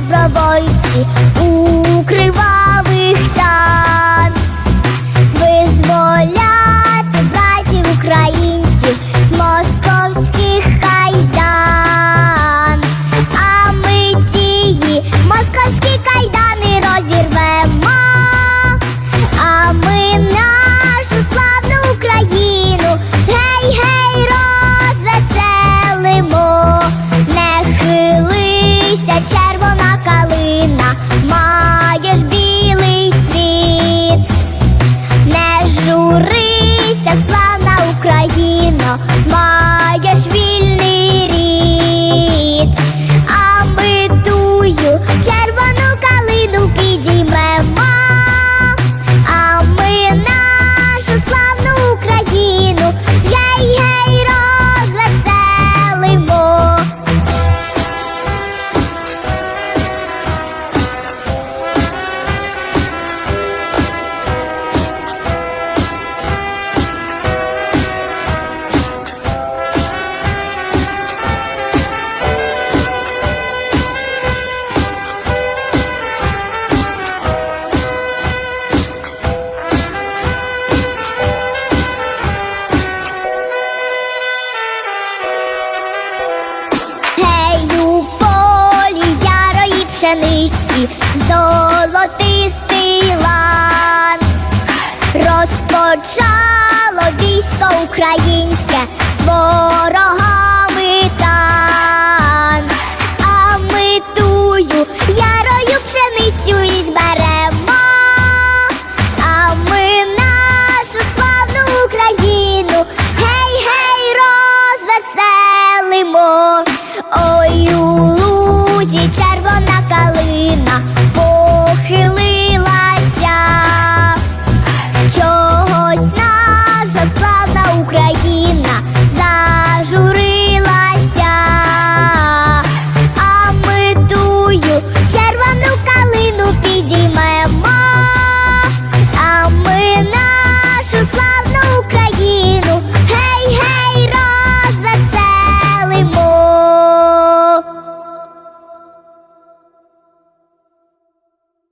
Bravo. пшениці золотистий лан, розпочало військо українське